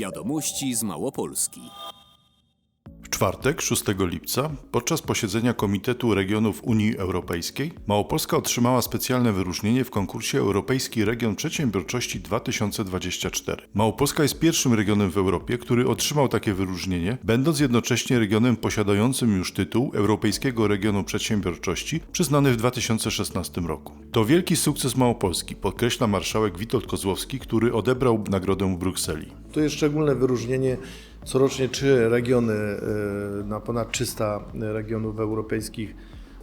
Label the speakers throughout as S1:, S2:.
S1: Wiadomości z Małopolski.
S2: W czwartek, 6 lipca, podczas posiedzenia Komitetu Regionów Unii Europejskiej, Małopolska otrzymała specjalne wyróżnienie w konkursie Europejski Region Przedsiębiorczości 2024. Małopolska jest pierwszym regionem w Europie, który otrzymał takie wyróżnienie, będąc jednocześnie regionem posiadającym już tytuł Europejskiego Regionu Przedsiębiorczości przyznany w 2016 roku. To wielki sukces Małopolski, podkreśla marszałek Witold Kozłowski, który odebrał nagrodę w Brukseli.
S3: To jest szczególne wyróżnienie. Corocznie trzy regiony e, na ponad 300 regionów europejskich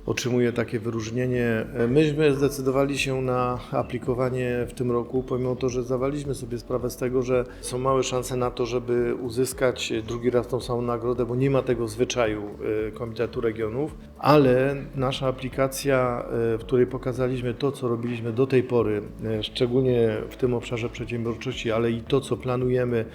S3: otrzymuje takie wyróżnienie. E, Myśmy zdecydowali się na aplikowanie w tym roku, pomimo to, że zdawaliśmy sobie sprawę z tego, że są małe szanse na to, żeby uzyskać drugi raz tą samą nagrodę, bo nie ma tego zwyczaju e, Komitetu Regionów, ale nasza aplikacja, e, w której pokazaliśmy to, co robiliśmy do tej pory, e, szczególnie w tym obszarze przedsiębiorczości, ale i to, co planujemy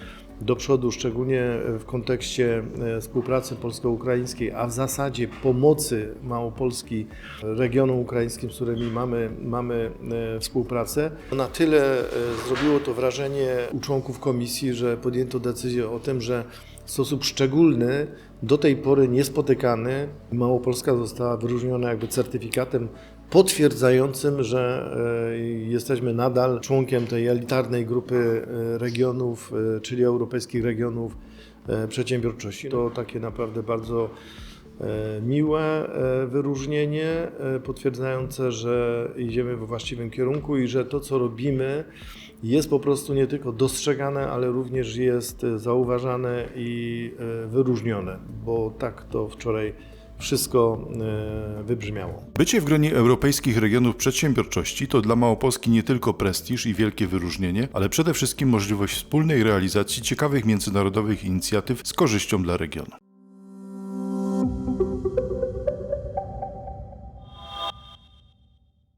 S3: do przodu, szczególnie w kontekście e, współpracy polsko-ukraińskiej, a w zasadzie pomocy Małopolski regionom ukraińskim, z którymi mamy, mamy e, współpracę. Na tyle e, zrobiło to wrażenie u członków komisji, że podjęto decyzję o tym, że w sposób szczególny, do tej pory niespotykany, Małopolska została wyróżniona jakby certyfikatem potwierdzającym, że e, jesteśmy nadal członkiem tej elitarnej grupy e, regionów, e, czyli europejskich regionów przedsiębiorczości. To takie naprawdę bardzo miłe wyróżnienie, potwierdzające, że idziemy we właściwym kierunku i że to, co robimy, jest po prostu nie tylko dostrzegane, ale również jest zauważane i wyróżnione, bo tak to wczoraj wszystko e, wybrzmiało.
S2: Bycie w gronie europejskich regionów przedsiębiorczości to dla Małopolski nie tylko prestiż i wielkie wyróżnienie, ale przede wszystkim możliwość wspólnej realizacji ciekawych międzynarodowych inicjatyw z korzyścią dla regionu.